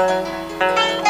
Música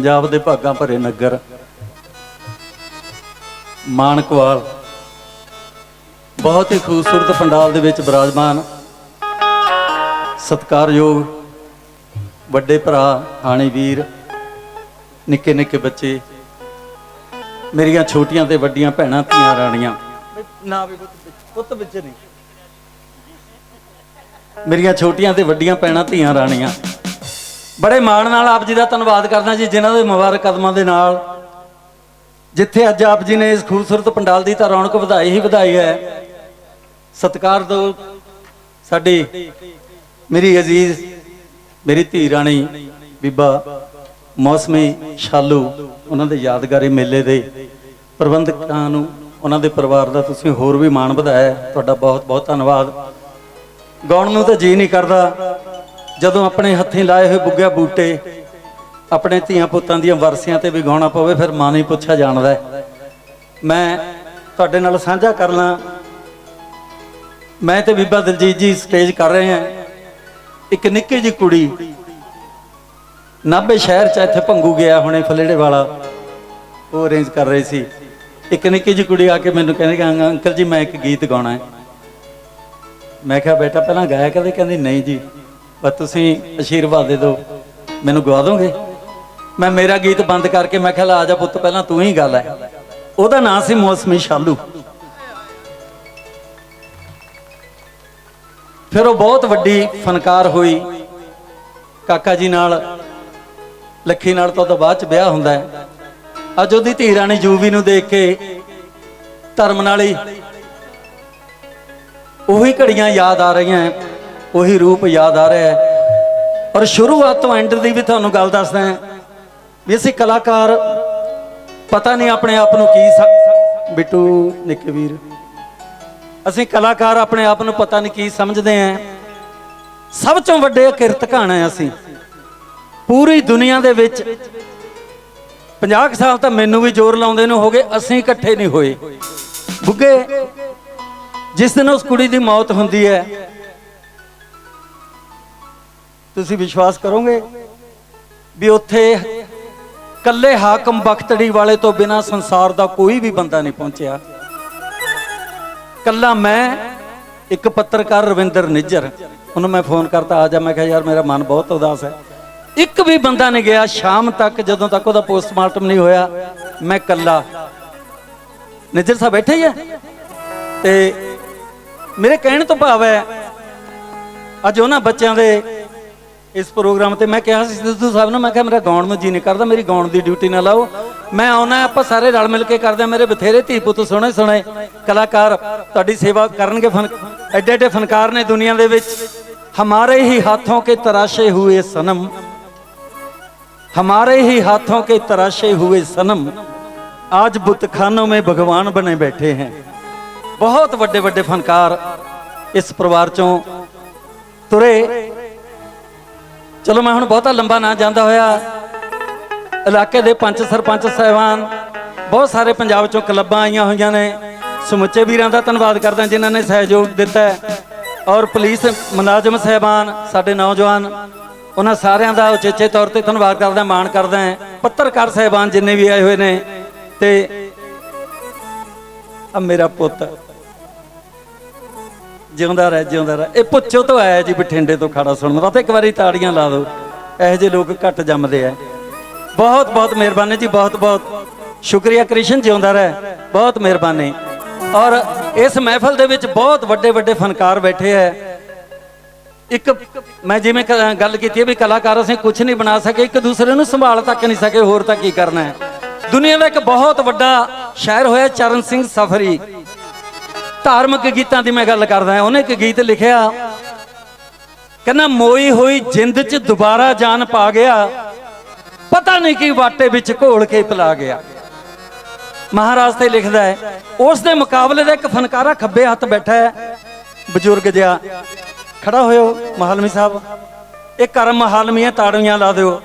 Punjab ਦੇ ਭਾਗਾਂ ਭਰੇ ਨਗਰ ਮਾਨਕਵਾਲ ਬਹੁਤ ਹੀ ਖੂਬਸੂਰਤ ਪੰਡਾਲ ਦੇ ਵਿੱਚ ਬਿਰਾਜਮਾਨ ਸਤਿਕਾਰਯੋਗ ਵੱਡੇ ਭਰਾ ਹਾਣੀ ਵੀਰ ਨਿੱਕੇ ਨਿੱਕੇ ਬੱਚੇ ਮੇਰੀਆਂ ਛੋਟੀਆਂ ਤੇ ਵੱਡੀਆਂ ਭੈਣਾਂ ਧੀਆਂ ਰਾਣੀਆਂ। ਨਾ ਵੀ ਪੁੱਤ ਵਿੱਚ- ਪੁੱਤ ਵਿੱਚ ਨਹੀਂ। ਮੇਰੀਆਂ ਛੋਟੀਆਂ ਤੇ ਵੱਡੀਆਂ ਭੈਣਾਂ ਧੀਆਂ ਰਾਣੀਆਂ। ਬੜੇ ਮਾਣ ਨਾਲ ਆਪ ਜੀ ਦਾ ਧੰਨਵਾਦ ਕਰਦਾ ਜੀ, ਜਿਨ੍ਹਾਂ ਦੇ ਮੁਬਾਰਕ ਕਦਮਾਂ ਦੇ ਨਾਲ। ਜਿੱਥੇ ਅੱਜ ਆਪ ਜੀ ਨੇ ਇਸ ਖੂਬਸੂਰਤ ਪੰਡਾਲ ਦੀ ਤਾਂ ਰੌਣਕ ਵਧਾਈ ਹੀ ਵਧਾਈ ਹੈ। ਸਤਿਕਾਰ ਦੋ ਸਾਡੀ ਮੇਰੀ ਅਜ਼ੀਜ਼, ਮੇਰੀ ਧੀ ਰਾਣੀ ਬੀਬਾ ਮੌਸਮੀ ਸ਼ਾਲੂ ਉਹਨਾਂ ਦੇ ਯਾਦਗਾਰੀ ਮੇਲੇ ਦੇ ਪ੍ਰਬੰਧਕਾਂ ਨੂੰ, ਉਹਨਾਂ ਦੇ ਪਰਿਵਾਰ ਦਾ ਤੁਸੀਂ ਹੋਰ ਵੀ ਮਾਣ ਵਧਾਇਆ। ਤੁਹਾਡਾ ਬਹੁਤ ਬਹੁਤ ਧੰਨਵਾਦ। ਗਾਉਣ ਨੂੰ ਤਾਂ ਜੀ ਨਹੀਂ ਕਰਦਾ। ਜਦੋਂ ਆਪਣੇ ਹੱਥੀਂ ਲਾਏ ਹੋਏ ਬੁੱਗੇ ਬੂਟੇ, ਆਪਣੇ ਧੀਆਂ ਪੁੱਤਾਂ ਦੀਆਂ ਵਰਸੀਆਂ ਤੇ ਵੀ ਗਾਉਣਾ ਪਵੇ, ਫਿਰ ਮਾਂ ਨਹੀਂ ਪੁੱਛਿਆ ਜਾਣਦਾ ਮੈਂ ਤੁਹਾਡੇ ਨਾਲ ਸਾਂਝਾ ਕਰਨਾ ਮੈਂ ਤੇ ਬੀਬਾ ਦਲਜੀਤ ਜੀ ਸਟੇਜ ਕਰ ਰਹੇ ਹਾਂ। ਇੱਕ ਨਿੱਕੀ ਜਿਹੀ ਕੁੜੀ ਨਾਭੇ ਸ਼ਹਿਰ ਚ ਇੱਥੇ ਭੰਗੂ ਗਿਆ ਹੁਣੇ, ਫਲੇੜੇ ਵਾਲਾ। ਉਹ ਅਰੇਂਜ ਕਰ ਰਹੀ ਸੀ। ਇੱਕ ਨਿੱਕੀ ਜਿਹੀ ਕੁੜੀ ਆ ਕੇ ਮੈਨੂੰ ਕਹਿੰਦੀ ਕਿ ਅੰਕਲ ਜੀ, ਮੈਂ ਇੱਕ ਗੀਤ ਗਾਉਣਾ ਹੈ। ਮੈਂ ਕਿਹਾ, ਬੇਟਾ, ਪਹਿਲਾਂ ਗਾਇਆ ਕਦੇ? ਕਹਿੰਦੀ, ਨਹੀਂ ਜੀ। ਬਸ ਤੁਸੀਂ ਅਸ਼ੀਰਵਾਦ ਦੇ ਦਿਓ। ਮੈਨੂੰ ਗਵਾ ਦੋਗੇ? ਮੈਂ ਮੇਰਾ ਗੀਤ ਬੰਦ ਕਰਕੇ ਮੈਂ ਕਿਹਾ, ਲੈ ਆ ਜਾ ਪੁੱਤ, ਪਹਿਲਾਂ ਤੂੰ ਹੀ ਗੱਲ। ਹੈ ਉਹਦਾ ਨਾਂ ਸੀ ਮੌਸਮੀ ਸ਼ਾਲੂ। ਫਿਰ ਉਹ ਬਹੁਤ ਵੱਡੀ ਫਨਕਾਰ ਹੋਈ। ਕਾਕਾ ਜੀ ਨਾਲ, ਲੱਖੀ ਨਾਲ ਤਾਂ ਬਾਅਦ ਚ ਵਿਆਹ ਹੁੰਦਾ ਹੈ। ਅੱਜ ਉਹਦੀ ਧੀ ਰਾਣੀ ਜੂਵੀ ਨੂੰ ਦੇਖ ਕੇ ਧਰਮ ਨਾਲ ਹੀ ਉਹੀ ਘੜੀਆਂ ਯਾਦ ਆ ਰਹੀਆਂ ਉਹੀ ਰੂਪ ਯਾਦ ਆ ਰਿਹਾ ਹੈ। ਔਰ ਸ਼ੁਰੂਆਤ ਤੋਂ ਐਂਡ ਦੀ ਵੀ ਤੁਹਾਨੂੰ ਗੱਲ ਦੱਸਦਾ ਹਾਂ ਵੀ ਅਸੀਂ ਕਲਾਕਾਰ ਪਤਾ ਨਹੀਂ ਆਪਣੇ ਆਪ ਨੂੰ ਕੀ ਬਿੱਟੂ ਨਿੱਕੇ ਵੀਰ ਅਸੀਂ ਕਲਾਕਾਰ ਆਪਣੇ ਆਪ ਨੂੰ ਪਤਾ ਨਹੀਂ ਕੀ ਸਮਝਦੇ ਆਂ ਸਭ ਤੋਂ ਵੱਡੇ ਕਿਰਤਕਾਣ ਆ ਅਸੀਂ। ਪੂਰੀ ਦੁਨੀਆ ਦੇ ਵਿੱਚ 50 ਕੁ ਸਾਲ ਤਾਂ ਮੈਨੂੰ ਵੀ ਜ਼ੋਰ ਲਾਉਂਦੇ ਨੂੰ ਹੋ ਗਏ, ਅਸੀਂ ਇਕੱਠੇ ਨਹੀਂ ਹੋਏ। ਬੁੱਗੇ, ਜਿਸ ਦਿਨ ਉਸ ਕੁੜੀ ਦੀ ਮੌਤ ਹੁੰਦੀ ਹੈ ਤੁਸੀਂ ਵਿਸ਼ਵਾਸ ਕਰੋਗੇ ਵੀ ਉੱਥੇ ਕੱਲੇ ਹਾਕਮ ਬਖਤੜੀ ਵਾਲੇ ਤੋਂ ਬਿਨਾ ਸੰਸਾਰ ਦਾ ਕੋਈ ਵੀ ਬੰਦਾ ਨਹੀਂ ਪਹੁੰਚਿਆ? ਕੱਲਾ ਮੈਂ, ਇੱਕ ਪੱਤਰਕਾਰ ਰਵਿੰਦਰ ਨਿੱਜਰ। ਉਹਨੂੰ ਮੈਂ ਫੋਨ ਕਰਤਾ, ਆ ਜਾ। ਮੈਂ ਕਿਹਾ, ਯਾਰ, ਮੇਰਾ ਮਨ ਬਹੁਤ ਉਦਾਸ ਹੈ। ਇੱਕ ਵੀ ਬੰਦਾ ਨਹੀਂ ਗਿਆ ਸ਼ਾਮ ਤੱਕ, ਜਦੋਂ ਤੱਕ ਉਹਦਾ ਪੋਸਟਮਾਰਟਮ ਨਹੀਂ ਹੋਇਆ, ਮੈਂ ਕੱਲਾ ਨਿੱਜਰ ਸਾਹਿਬ ਬੈਠੇ ਹੀ ਆ? ਤੇ ਮੇਰੇ ਕਹਿਣ ਤੋਂ ਭਾਵ ਹੈ, ਅੱਜ ਉਹਨਾਂ ਬੱਚਿਆਂ ਦੇ ਇਸ ਪ੍ਰੋਗਰਾਮ ਤੇ ਮੈਂ ਕਿਹਾ ਸੀ ਸਿੱਧੂ ਸਾਹਿਬ ਨੂੰ ਮੈਂ ਕਿਹਾ ਮੇਰਾ ਗਾਉਣ ਨੂੰ ਜੀ ਨਹੀਂ ਕਰਦਾ ਮੇਰੀ ਗਾਉਣ ਦੀ ਡਿਊਟੀ ਨਾ ਲਾਓ ਮੈਂ ਆਉਣਾ ਆਪਾਂ ਸਾਰੇ ਰਲ ਮਿਲ ਕੇ ਕਰਦੇ ਹਾਂ ਮੇਰੇ ਬਥੇਰੇ ਧੀ ਪੁੱਤ ਸੋਹਣੇ ਸੋਹਣੇ ਕਲਾਕਾਰ ਤੁਹਾਡੀ ਸੇਵਾ ਕਰਨਗੇ ਫਨ ਐਡੇ ਐਡੇ ਫਨਕਾਰ ਨੇ ਦੁਨੀਆ ਦੇ ਵਿੱਚ ਹਮਾਰੇ ਹੀ ਹਾਥੋਂ ਕੇ ਤਰਾਸ਼ੇ ਹੋਏ ਸਨਮ हमारे ही हाथों के तराशे हुए सनम आज बुतखानों में भगवान बने बैठे हैं ਬਹੁਤ ਵੱਡੇ ਵੱਡੇ ਫਨਕਾਰ ਇਸ ਪਰਿਵਾਰ ਚੋਂ ਤੁਰੇ ਚਲੋ ਮੈਂ ਹੁਣ ਬਹੁਤਾ ਲੰਬਾ ਨਾ ਜਾਂਦਾ ਹੋਇਆ। ਇਲਾਕੇ ਦੇ ਪੰਚ ਸਰਪੰਚ ਸਹਿਬਾਨ, ਬਹੁਤ ਸਾਰੇ ਪੰਜਾਬ ਚੋਂ ਕਲੱਬਾਂ ਆਈਆਂ ਹੋਈਆਂ ਨੇ। ਸਮੁੱਚੇ ਵੀਰਾਂ ਦਾ ਧੰਨਵਾਦ ਕਰਦਾ ਜਿਨ੍ਹਾਂ ਨੇ ਸਹਿਯੋਗ ਦਿੱਤਾ ਹੈ। ਔਰ ਪੁਲਿਸ ਮੁਲਾਜ਼ਮ ਸਹਿਬਾਨ, ਸਾਡੇ ਨੌਜਵਾਨ, ਉਹਨਾਂ ਸਾਰਿਆਂ ਦਾ ਉਚੇਚੇ ਤੌਰ ਤੇ ਧੰਨਵਾਦ ਕਰਦਾ, ਮਾਣ ਕਰਦਾ ਹਾਂ। ਪੱਤਰਕਾਰ ਸਹਿਬਾਨ ਜਿੰਨੇ ਵੀ ਆਏ ਹੋਏ ਨੇ, ਤੇ ਆ ਮੇਰਾ ਪੁੱਤ। ਜਿਉਂਦਾ ਰਹਿ ਜਿਉਂਦਾ ਰਹਿ। ਇਹ ਪੁੱਛੋ ਤੋਂ ਆਇਆ ਜੀ ਬਠਿੰਡੇ ਤੋਂ ਖੜਾ ਸੁਣਨ ਦਾ, ਤੇ ਇੱਕ ਵਾਰੀ ਤਾੜੀਆਂ ਲਾ ਦਿਓ। ਇਹੋ ਜਿਹੇ ਲੋਕ ਘੱਟ ਜੰਮਦੇ ਆ। ਬਹੁਤ ਬਹੁਤ ਮਿਹਰਬਾਨੀ ਜੀ, ਬਹੁਤ ਬਹੁਤ। ਸ਼ੁਕਰੀਆ ਕ੍ਰਿਸ਼ਨ, ਜਿਉਂਦਾ ਰਹਿ। ਬਹੁਤ ਮਿਹਰਬਾਨੀ। ਔਰ ਇਸ ਮਹਿਫਲ ਦੇ ਵਿੱਚ ਬਹੁਤ ਵੱਡੇ ਵੱਡੇ ਫਨਕਾਰ ਬੈਠੇ ਆ। ਇੱਕ ਮੈਂ ਜਿਵੇਂ ਕ- ਗੱਲ ਕੀਤੀ ਹੈ ਵੀ ਕਲਾਕਾਰ ਅਸੀਂ ਕੁਝ ਨਹੀਂ ਬਣਾ ਸਕੇ, ਇੱਕ ਦੂਸਰੇ ਨੂੰ ਸੰਭਾਲ ਤੱਕ ਨਹੀਂ ਸਕੇ, ਹੋਰ ਤਾਂ ਕੀ ਕਰਨਾ ਹੈ। ਦੁਨੀਆ ਦਾ ਇੱਕ ਬਹੁਤ ਵੱਡਾ ਸ਼ਾਇਰ ਹੋਇਆ ਚਰਨ ਸਿੰਘ ਸਫਰੀ। ਧਾਰਮਿਕ ਗੀਤਾਂ ਦੀ ਮੈਂ ਗੱਲ ਕਰਦਾ ਉਹਨੇ ਇੱਕ ਗੀਤ ਲਿਖਿਆ, ਕਹਿੰਦਾ, ਮੋਈ ਹੋਈ ਜਿੰਦ 'ਚ ਦੁਬਾਰਾ ਜਾਨ ਪਾ ਗਿਆ, ਪਤਾ ਨਹੀਂ ਕੀ ਵਾਟੇ ਵਿੱਚ ਘੋਲ ਕੇ ਪਿਲਾ ਗਿਆ। ਮਹਾਰਾਜ ਤੇ ਲਿਖਦਾ ਹੈ, ਉਸ ਦੇ ਮੁਕਾਬਲੇ ਦਾ ਇੱਕ ਫਨਕਾਰਾ ਖੱਬੇ ਹੱਥ ਬੈਠਾ ਹੈ। ਬਜ਼ੁਰਗ ਜਿਹਾ, ਖੜਾ ਹੋਇਓ, ਮਹਾਲਮੀ ਸਾਹਿਬ। ਇਹ ਕਰਮ ਮਹਾਲਮੀਆਂ ਤਾੜੀਆਂ ਲਾ ਦਿਓ।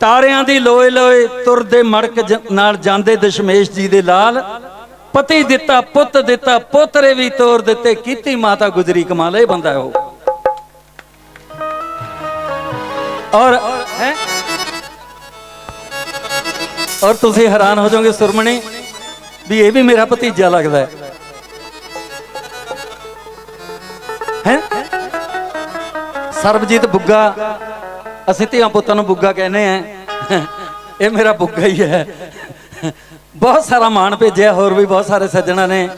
ਤਾਰਿਆਂ ਦੀ ਲੋਏ ਲੋਏ ਤੁਰਦੇ ਮੜਕ ਜ- ਨਾਲ ਜਾਂਦੇ ਦਸ਼ਮੇਸ਼ ਜੀ ਦੇ ਲਾਲ। ਪਤੀ ਦਿੱਤਾ, ਪੁੱਤ ਦਿੱਤਾ, ਪੋਤਰੇ ਵੀ ਤੋਰ ਦਿੱਤੇ, ਕੀਤੀ ਮਾਤਾ ਗੁਜਰੀ ਕਮਾਲ, ਇਹ ਬੰਦਾ ਹੈ ਉਹ। ਔਰ, ਹੈ? ਔਰ ਤੁਸੀਂ ਹੈਰਾਨ ਹੋ ਜਾਓਗੇ ਸੁਰਮਣੀ, ਵੀ ਇਹ ਵੀ ਮੇਰਾ ਭਤੀਜਾ ਲੱਗਦਾ ਹੈ। ਹੈ? ਸਰਬਜੀਤ ਬੁੱਗਾ, ਅਸੀਂ ਧੀਆਂ ਪੁੱਤਾਂ ਨੂੰ ਬੁੱਗਾ ਕਹਿੰਦੇ ਆ ਇਹ ਮੇਰਾ ਬੁੱਗਾ ਹੀ ਹੈ। ਬਹੁਤ ਸਾਰਾ ਮਾਣ ਭੇਜਿਆ, ਹੋਰ ਵੀ ਬਹੁਤ ਸਾਰੇ ਸੱਜਣਾ ਨੇ।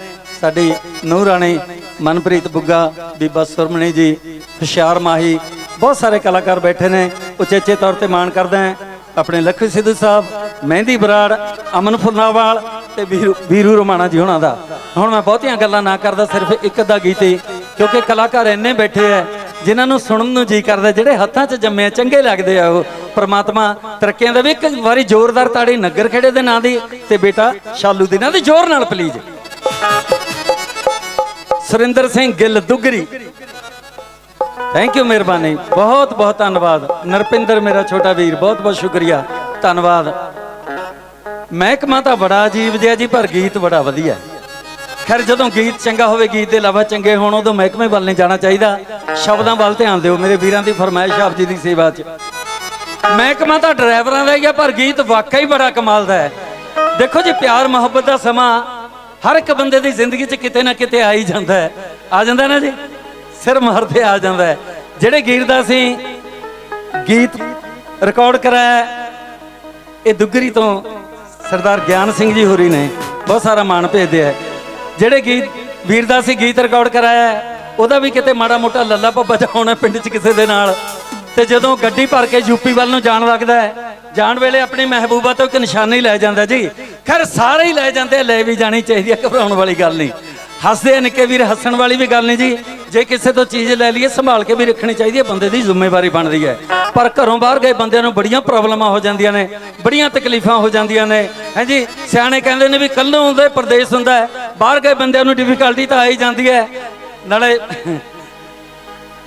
ਸਾਡੀ ਨੂੰਹ ਰਾਣੀ ਮਨਪ੍ਰੀਤ ਬੁੱਗਾ, ਬੀਬਾ ਸੁਰਮਣੀ ਜੀ, ਹੁਸ਼ਿਆਰ ਮਾਹੀ, ਬਹੁਤ ਸਾਰੇ ਕਲਾਕਾਰ ਬੈਠੇ ਨੇ। ਉਚੇਚੇ ਤੌਰ ਤੇ ਮਾਣ ਕਰਦਾ ਹਾਂ ਆਪਣੇ ਲਖਵੀ ਸਿੱਧੂ ਸਾਹਿਬ, ਮਹਿੰਦੀ ਬਰਾੜ, ਅਮਨ ਫੁੱਲਾਵਾਲ ਤੇ ਵੀਰੂ ਵੀਰੂ ਰਮਾਣਾ ਜੀ ਹੋਣਾ ਦਾ। ਹੁਣ ਮੈਂ ਬਹੁਤੀਆਂ ਗੱਲਾਂ ਨਾ ਕਰਦਾ, ਸਿਰਫ ਇੱਕ ਅੱਧਾ ਗੀਤ ਹੀ, ਕਿਉਂਕਿ ਕਲਾਕਾਰ ਇੰਨੇ ਬੈਠੇ ਆ। ਜਿਨ੍ਹਾਂ ਨੂੰ ਸੁਣਨ ਨੂੰ ਜੀ ਕਰਦਾ ਜਿਹੜੇ ਹੱਥਾਂ 'ਚ ਜੰਮੇ ਆ, ਚੰਗੇ ਲੱਗਦੇ ਆ ਉਹ। ਪ੍ਰਮਾਤਮਾ ਤਰੱਕੀਆਂ ਦਾ ਵੀ ਇੱਕ ਵਾਰੀ ਜ਼ੋਰਦਾਰ ਤਾੜੀ ਨਗਰ ਖੇੜੇ ਦੇ ਨਾਂ ਦੀ ਤੇ ਬੇਟਾ ਸ਼ਾਲੂ ਦੇ ਨਾਂ ਦੀ ਜ਼ੋਰ ਨਾਲ please. Surinder Singh Gill Dugri. Thank you ਮਿਹਰਬਾਨੀ। ਬਹੁਤ ਬਹੁਤ ਧੰਨਵਾਦ। ਨਰਪਿੰਦਰ ਮੇਰਾ ਛੋਟਾ ਵੀਰ ਬਹੁਤ ਬਹੁਤ ਸ਼ੁਕਰੀਆ। ਧੰਨਵਾਦ। ਮਹਿਕਮਾ ਤਾਂ ਬੜਾ ਅਜੀਬ ਜਿਹਾ ਜੀ ਪਰ ਗੀਤ ਬੜਾ ਵਧੀਆ। ਖੈਰ ਜਦੋਂ ਗੀਤ ਚੰਗਾ ਹੋਵੇ, ਗੀਤ ਦੇ ਇਲਾਵਾ ਚੰਗੇ ਹੋਣ, ਉਦੋਂ ਮਹਿਕਮੇ ਵੱਲ ਨਹੀਂ ਜਾਣਾ ਚਾਹੀਦਾ। ਸ਼ਬਦਾਂ ਵੱਲ ਧਿਆਨ ਦਿਓ, ਮੇਰੇ ਵੀਰਾਂ ਦੀ ਫਰਮਾਇਸ਼ ਆਪ ਜੀ ਦੀ ਸੇਵਾ 'ਚ। ਮਹਿਕਮਾ ਤਾਂ ਡਰਾਈਵਰਾਂ ਦਾ ਹੀ ਆ, ਪਰ ਗੀਤ ਵਾਕਿਆ ਹੀ ਬੜਾ ਕਮਾਲ ਦਾ ਹੈ। ਦੇਖੋ ਜੀ, ਪਿਆਰ, ਮੁਹੱਬਤ ਦਾ ਸਮਾਂ ਹਰ ਇੱਕ ਬੰਦੇ ਦੀ ਜ਼ਿੰਦਗੀ 'ਚ ਕਿਤੇ ਨਾ ਕਿਤੇ ਆ ਹੀ ਜਾਂਦਾ ਹੈ। ਆ ਜਾਂਦਾ ਨਾ ਜੀ? ਸਿਰ ਮਾਰਦੇ ਆ ਜਾਂਦਾ ਹੈ। ਜਿਹੜੇ ਗੀਤ ਦਾ ਅਸੀਂ ਗੀਤ ਰਿਕਾਰਡ ਕਰਾਇਆ, ਇਹ ਦੁੱਗਰੀ ਤੋਂ ਸਰਦਾਰ ਗਿਆਨ ਸਿੰਘ ਜੀ ਹੋਰੀ ਨੇ ਬਹੁਤ ਸਾਰਾ ਮਾਣ ਭੇਜਦੇ ਆ। ਜਿਹੜੇ ਗੀਤ ਵੀਰ ਦਾ ਅਸੀਂ ਗੀਤ ਰਿਕਾਰਡ ਕਰਾਇਆ ਉਹਦਾ ਵੀ ਕਿਤੇ ਮਾੜਾ ਮੋਟਾ ਲੱਲਾ ਪੱਪਾ ਜਿਹਾ ਹੋਣਾ ਪਿੰਡ 'ਚ ਕਿਸੇ ਦੇ ਨਾਲ। ਤੇ ਜਦੋਂ ਗੱਡੀ ਭਰ ਕੇ ਯੂਪੀ ਵੱਲ ਨੂੰ ਜਾਣ ਲੱਗਦਾ ਹੈ ਜਾਣ ਵੇਲੇ ਆਪਣੀ ਮਹਿਬੂਬਾ ਤੋਂ ਇੱਕ ਨਿਸ਼ਾਨੀ ਲੈ ਜਾਂਦਾ ਜੀ। ਖੈਰ ਸਾਰੇ ਹੀ ਲੈ ਜਾਂਦੇ ਆ, ਲੈ ਵੀ ਜਾਣੀ ਚਾਹੀਦੀ ਹੈ ਘਬਰਾਉਣ ਵਾਲੀ ਗੱਲ ਨਹੀਂ। ਹੱਸਦੇ ਨਿੱਕੇ ਵੀਰ ਹੱਸਣ ਵਾਲੀ ਵੀ ਗੱਲ ਨਹੀਂ ਜੀ। ਜੇ ਕਿਸੇ ਤੋਂ ਚੀਜ਼ ਲੈ ਲਈਏ, ਸੰਭਾਲ ਕੇ ਵੀ ਰੱਖਣੀ ਚਾਹੀਦੀ ਹੈ, ਬੰਦੇ ਦੀ ਜ਼ਿੰਮੇਵਾਰੀ ਬਣਦੀ ਹੈ। ਪਰ ਘਰੋਂ ਬਾਹਰ ਗਏ ਬੰਦਿਆਂ ਨੂੰ ਬੜੀਆਂ ਪ੍ਰੋਬਲਮਾਂ ਹੋ ਜਾਂਦੀਆਂ ਨੇ, ਬੜੀਆਂ ਤਕਲੀਫਾਂ ਹੋ ਜਾਂਦੀਆਂ ਨੇ। ਹਾਂਜੀ ਸਿਆਣੇ ਕਹਿੰਦੇ ਨੇ ਵੀ ਕੱਲੋਂ ਹੁੰਦੇ ਪਰਦੇਸ ਹੁੰਦਾ ਬਾਹਰ ਗਏ ਬੰਦਿਆਂ ਨੂੰ ਡਿਫਿਕਲਟੀ ਤਾਂ ਆ ਹੀ ਜਾਂਦੀ ਹੈ। ਨਾਲੇ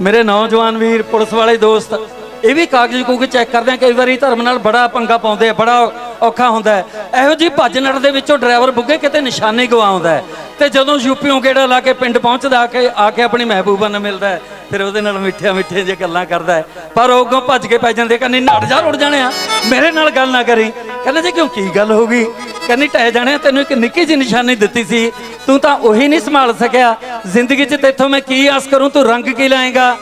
ਮੇਰੇ ਨੌਜਵਾਨ ਵੀਰ, ਪੁਲਿਸ ਵਾਲੇ ਦੋਸਤ, ਇਹ ਵੀ ਕਾਗਜ਼ ਕੂਗਜ਼ ਚੈੱਕ ਕਰਦੇ ਆ, ਕਈ ਵਾਰੀ ਧਰਮ ਨਾਲ ਬੜਾ ਪੰਗਾ ਪਾਉਂਦੇ ਆ, ਬੜਾ ਔਖਾ ਹੁੰਦਾ ਇਹੋ ਜੀ ਭੱਜ ਨੜ ਦੇ ਵਿੱਚੋਂ ਡਰਾਈਵਰ ਬੁੱਗੇ ਕਿਤੇ ਨਿਸ਼ਾਨੀ ਗਵਾਉਂਦਾ ਹੈ। ਤੇ ਜਦੋਂ ਯੂਪੀਓਂ ਗੇੜਾ ਲਾ ਕੇ ਪਿੰਡ ਪਹੁੰਚਦਾ, ਆ ਕੇ ਆ ਕੇ ਆਪਣੀ ਮਹਿਬੂਬਾ ਨਾਲ ਮਿਲਦਾ ਫਿਰ ਉਹਦੇ ਨਾਲ ਮਿੱਠੀਆਂ ਮਿੱਠੀਆਂ ਜੇ ਗੱਲਾਂ ਕਰਦਾ ਪਰ ਉਹ ਅੱਗੋਂ ਭੱਜ ਕੇ ਪੈ ਜਾਂਦੇ, ਕਹਿੰਦੇ ਨੜ ਜਾ, ਰੁੜ ਜਾਣੇ ਆ। ਮੇਰੇ ਨਾਲ ਗੱਲ ਨਾ ਕਰੀ। ਕਹਿੰਦੇ, ਜੀ ਕਿਉਂ, ਕੀ ਗੱਲ ਹੋ ਗਈ? ਕਹਿੰਦੀ ਟਹਿ ਜਾਣੇ ਤੈਨੂੰ ਇੱਕ ਨਿੱਕੀ ਜਿਹੀ ਨਿਸ਼ਾਨੀ ਦਿੱਤੀ ਸੀ। ਤੂੰ ਤਾਂ ਉਹੀ ਨਹੀਂ ਸੰਭਾਲ ਸਕਿਆ। ਜ਼ਿੰਦਗੀ 'ਚ ਤੇਥੋਂ ਮੈਂ ਕੀ ਆਸ ਕਰੂੰ, ਤੂੰ ਰੰਗ ਕੀ ਲਾਏਗਾ?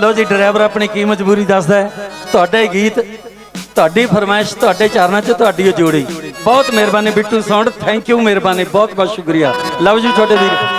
ਲਓ ਜੀ, ਡਰਾਈਵਰ ਆਪਣੀ ਕੀ ਮਜਬੂਰੀ ਦੱਸਦਾ ਤੁਹਾਡਾ ਹੀ ਗੀਤ ਤੁਹਾਡੀ ਫਰਮਾਇਸ਼ ਤੁਹਾਡੇ ਚਰਨਾਂ 'ਚ ਤੁਹਾਡੀ ਜੋੜੀ ਬਹੁਤ ਮਿਹਰਬਾਨੀ ਬਿੱਟੂ ਸਾਊਂਡ। ਥੈਂਕ ਯੂ ਮਿਹਰਬਾਨੀ ਬਹੁਤ ਬਹੁਤ ਸ਼ੁਕਰੀਆ। ਲਵ ਯੂ ਛੋਟੇ ਵੀਰ।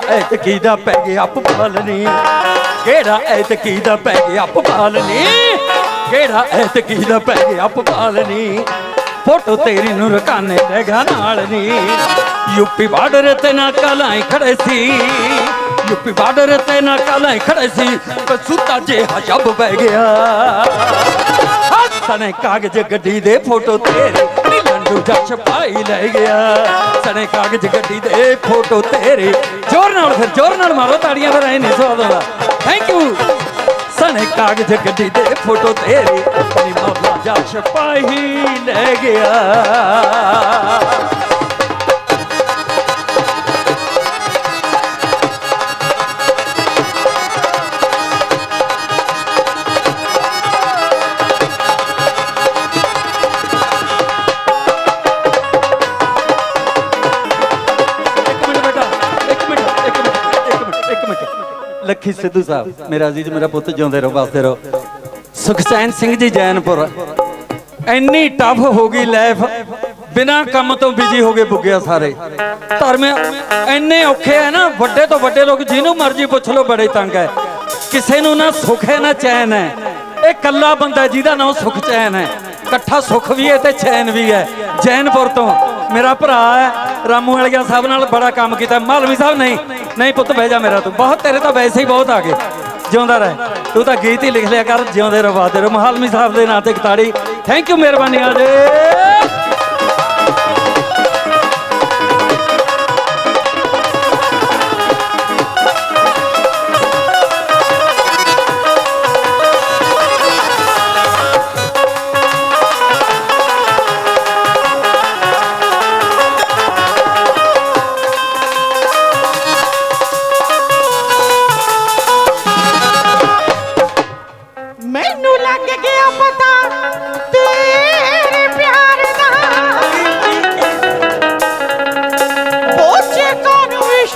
ਕਿਹੜਾ ਐਤਕੀ ਦਾ ਪੈ ਗਿਆ ਪਪਾਲਨੀ ਕਿਹੜਾ ਐਤਕੀ ਦਾ ਪੈ ਗਿਆ ਪਪਾਲਨੀ ਕਿਹੜਾ ਐਤਕੀ ਦਾ ਪੈ ਗਿਆ ਪਪਾਲਨੀ ਫੋਟੋ ਤੇਰੀ ਨੂੰ ਰਕਾਨੇ ਲੈਗਾ ਨਾਲ ਨੀ। ਯੂਪੀ ਬਾਰਡਰ ਤੇ ਨਾ ਕਲਾਈ ਖੜੇ ਸੀ। ਯੂਪੀ ਬਾਰਡਰ ਤੇ ਨਾ ਕਲਾਈ ਖੜੇ ਸੀ। ਪਰ ਸੁੱਤਾ ਜਿਹਾ ਜੱਬ ਬਹਿ ਗਿਆ। ਸਣੇ ਕਾਗਜ਼ ਗੱਡੀ ਦੇ ਫੋਟੋ ਤੇਰੇ ਨੀ ਛਪਾਈ ਲੈ ਗਿਆ। ਸਣੇ ਕਾਗਜ਼ ਗੱਡੀ ਦੇ ਫੋਟੋ ਤੇਰੇ। ਜ਼ੋਰ ਨਾਲ ਫਿਰ, ਜ਼ੋਰ ਨਾਲ ਮਾਰੋ, ਤਾੜੀਆਂ ਫਿਰ ਐ ਨਹੀਂ ਸਵਾਦ ਆਉਂਦਾ ਥੈਂਕ ਯੂ ਸਣੇ ਕਾਗਜ਼ ਗੱਡੀ ਦੇ ਫੋਟੋ ਤੇਰੇ। ਨੀ ਮੌਲਾ ਜਾ ਛਪਾਈ ਲੈ ਗਿਆ। ਲੱਖੀ ਸਿੱਧੂ ਸਾਹਿਬ, ਮੇਰਾ ਅਜ਼ੀਜ਼, ਮੇਰਾ ਪੁੱਤ ਜਿਉਂਦੇ ਰਹੋ, ਵਾਸਤੇ ਰਹੋ। ਸੁਖਚੈਨ ਸਿੰਘ ਜੀ, ਜੈਨਪੁਰ। ਇੰਨੀ ਟਫ ਹੋ ਗਈ ਲਾਈਫ ਬਿਨਾ ਕੰਮ ਤੋਂ ਬਿਜ਼ੀ ਹੋ ਗਏ ਬੁੱਗਿਆ ਸਾਰੇ। ਧਰਮ ਇੰਨੇ ਔਖੇ ਆ ਨਾ, ਵੱਡੇ ਤੋਂ ਵੱਡੇ ਲੋਕ ਜਿਹਨੂੰ ਮਰਜ਼ੀ ਪੁੱਛ ਲਓ, ਬੜੇ ਤੰਗ ਹੈ ਕਿਸੇ ਨੂੰ ਨਾ ਸੁੱਖ ਹੈ, ਨਾ ਚੈਨ ਹੈ। ਇਹ ਕੱਲਾ ਬੰਦਾ ਜਿਹਦਾ ਨਾਮ ਸੁਖ ਚੈਨ ਹੈ। ਇਕੱਠਾ ਸੁਖ ਵੀ ਹੈ ਤੇ ਚੈਨ ਵੀ ਹੈ। ਜੈਨਪੁਰ ਤੋਂ ਮੇਰਾ ਭਰਾ ਹੈ, ਰਾਮੂ ਵਾਲੀਆ ਸਾਹਿਬ ਨਾਲ ਬੜਾ ਕੰਮ ਕੀਤਾ। ਮਾਲਵੀ ਸਾਹਿਬ, ਨਹੀਂ ਨਹੀਂ ਪੁੱਤ, ਬਹਿ ਜਾ ਮੇਰਾ ਤੂੰ। ਬਹੁਤ ਤੇਰੇ ਤਾਂ ਵੈਸੇ ਹੀ ਬਹੁਤ ਆ ਗਏ। ਜਿਉਂਦਾ ਰਹਿ। ਤੂੰ ਤਾਂ ਗੀਤ ਹੀ ਲਿਖ ਲਿਆ ਕਰ, ਜਿਉਂਦੇ ਰਹੋ, ਵਾਦੇ ਰਹੋ। ਮਹਾਲਮੀ ਸਾਹਿਬ ਦੇ ਨਾਂ ਤੇ ਇੱਕ ਤਾੜੀ। ਥੈਂਕ ਯੂ ਮਿਹਰਬਾਨੀ ਆ ਮੈਨੂੰ ਲੱਗ ਗਿਆ ਪਤਾ ਤੇਰੇ ਪਿਆਰ ਦਾ ਪੋਚੇ ਕੋਨ ਵੀ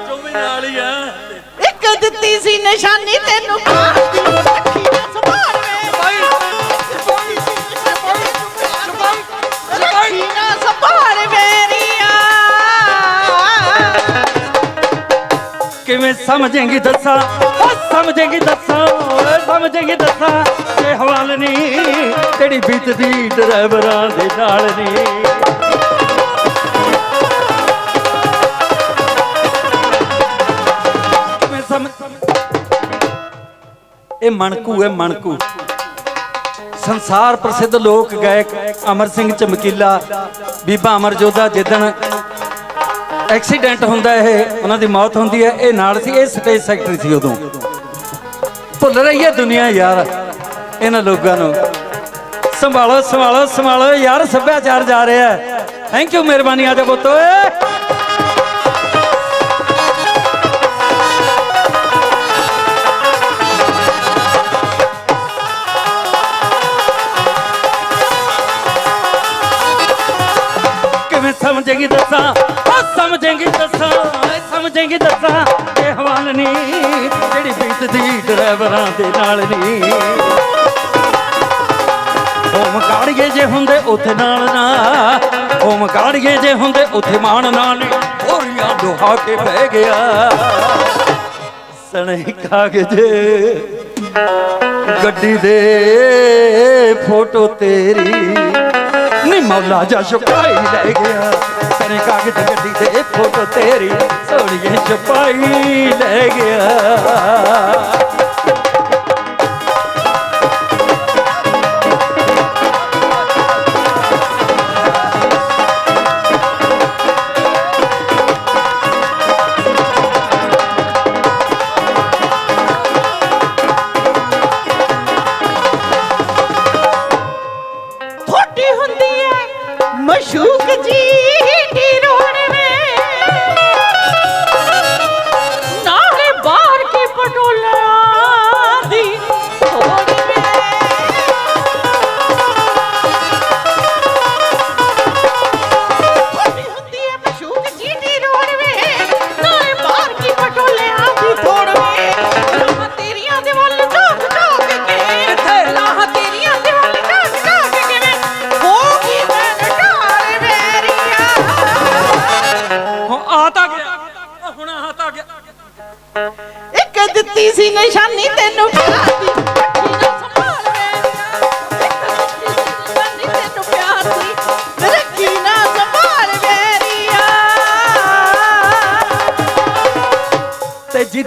ਵਿੱਚੋਂ ਵੀ ਨਾਲ ਹੀ ਆ। ਇੱਕ ਦਿੱਤੀ ਸੀ ਨਿਸ਼ਾਨੀ ਤੈਨੂੰ। ਪਿਆਰ ਦੀ ਰੱਖੀ ਨਾ ਸੰਭਾਲ ਵੇ। ਭਾਈ ਰੱਖੀ ਨਾ ਸੰਭਾਲ ਮੇਰੀਆਂ। ਕਿਵੇਂ ਸਮਝੇਂਗੀ ਦੱਸਾਂ? ਉਹ ਸਮਝੇਂਗੀ ਦੱਸਾਂ ਓਏ ਸਮਝੇਂਗੀ ਦੱਸਾਂ। ਇਹ ਹਵਾਲ ਨਹੀਂ ਤੇਰੀ ਬੀਤਦੀ ਡਰਾਈਵਰਾਂ ਦੇ ਨਾਲ ਨਹੀਂ ਇਹ ਮਣਕੂ ਹੈ ਮਣਕੂ। ਸੰਸਾਰ ਪ੍ਰਸਿੱਧ ਲੋਕ ਗਾਇਕ ਅਮਰ ਸਿੰਘ ਚਮਕੀਲਾ, ਬੀਬਾ ਅਮਰਜੋਧਾ ਜਿੱਦਣ ਐਕਸੀਡੈਂਟ ਹੁੰਦਾ ਇਹ, ਉਹਨਾਂ ਦੀ ਮੌਤ ਹੁੰਦੀ ਹੈ। ਇਹ ਨਾਲ ਸੀ, ਇਹ ਸਟੇਜ ਸੈਕਟਰੀ ਸੀ ਉਦੋਂ। ਭੁੱਲ ਰਹੀ ਹੈ ਦੁਨੀਆ ਯਾਰ, ਇਹਨਾਂ ਲੋਕਾਂ ਨੂੰ। ਸੰਭਾਲੋ ਸੰਭਾਲੋ ਸੰਭਾਲੋ, ਯਾਰ ਸੱਭਿਆਚਾਰ ਜਾ ਰਿਹਾ ਥੈਂਕ ਯੂ ਮਿਹਰਬਾਨੀ ਆ ਜਾ ਪੁੱਤ, ਓਏ। ਸਮਝੇਗੀ ਦੱਸਾਂ? ਉਹ ਸਮਝੇਗੀ ਦੱਸਾਂ? ਸਮਝੇਗੀ ਦੱਸਾਂ? ਇਹ ਹਵਾਲ ਨਹੀਂ ਜਿਹੜੀ ਬੀਤਦੀ ਡਰਾਈਵਰਾਂ ਦੇ ਨਾਲ ਨਹੀਂ ਹੋਮ ਕਾੜੀਏ ਜੇ ਹੁੰਦੇ ਉੱਥੇ ਨਾਲ ਨਾ। ਹੋਮ ਕਾੜੀਏ ਜੇ ਹੁੰਦੇ ਉੱਥੇ ਮਾਣ ਨਾਲ ਹੋਰੀਆਂ ਦੁਹਾ ਕੇ ਬਹਿ ਗਿਆ। ਸਣੇ ਕਾਗਜ਼ ਗੱਡੀ ਦੇ ਫੋਟੋ ਤੇਰੀ। ਨੀ ਮੌਲਾ ਜਾ ਛੁਪਾਈ ਲੈ ਗਿਆ। ਸਣੇ ਕਾਗਜ਼ ਗੱਡੀ ਤੇ ਫੋਟੋ ਤੇਰੀ, ਸੋਹਣੀਏ ਛੁਪਾਈ ਲੈ ਗਿਆ।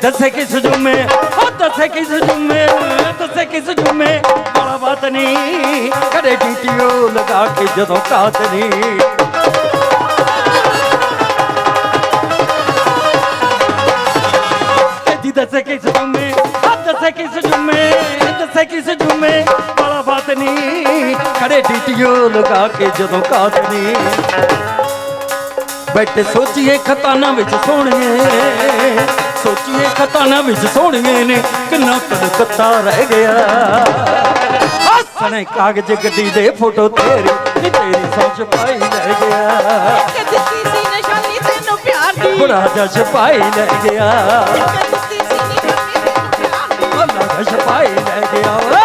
ਦੱਸੇ ਕਿਸ ਜੁਮੇ, ਉਹ ਦੱਸੇ ਕਿਸ ਜੁਮੇ, ਦੱਸੇ ਕਿਸ ਜੁਮੇ। ਬੜਾ ਬਾਤ ਨਹੀਂ ਕਰੇ ਡੀਟੀਓ ਲਗਾ ਕੇ ਜਦੋਂ ਕਾਤ ਦੱਸੇ ਕਿਸ ਜੁਮੇ ਉਹ ਦੱਸੇ ਕਿਸ ਜੁਮੇ, ਦੱਸੇ ਕਿਸ ਜੁਮੇ। ਬੜਾ ਬਾਤ ਨਹੀਂ ਕਰੇ ਡੀਟੀਓ ਲਗਾ ਕੇ ਜਦੋਂ ਕਾਤ ਬੈਠੇ ਸੋਚੀਏ ਖਤਾਨਾ ਵਿੱਚ ਸੋਹਣੀਏ ਸੋਚੀਏ ਖਤਾਨਾ ਵਿੱਚ ਸੋਹਣੀਏ ਨੇ ਕਿੰਨਾ ਕਲਕੱਤਾ ਰਹਿ ਗਿਆ। ਹੱਸਣੇ ਕਾਗਜ਼ ਗੱਡੀ ਦੇ ਫੋਟੋ ਤੇਰੀ ਨੀ ਤੇਰੀ ਸੋਚ ਪਾਈ ਲੈ ਗਿਆ। ਕਦ ਕੀਤੀ ਨਿਸ਼ਾਨੀ ਤੈਨੂੰ ਪਿਆਰ ਦੀ। ਬੜਾ ਜਸ਼ ਪਾਈ ਲੈ ਗਿਆ। ਕਦ ਕੀਤੀ ਨਿਸ਼ਾਨੀ ਤੈਨੂੰ ਪਿਆਰ ਦੀ। ਬੜਾ ਜਸ਼ ਪਾਈ ਲੈ ਗਿਆ।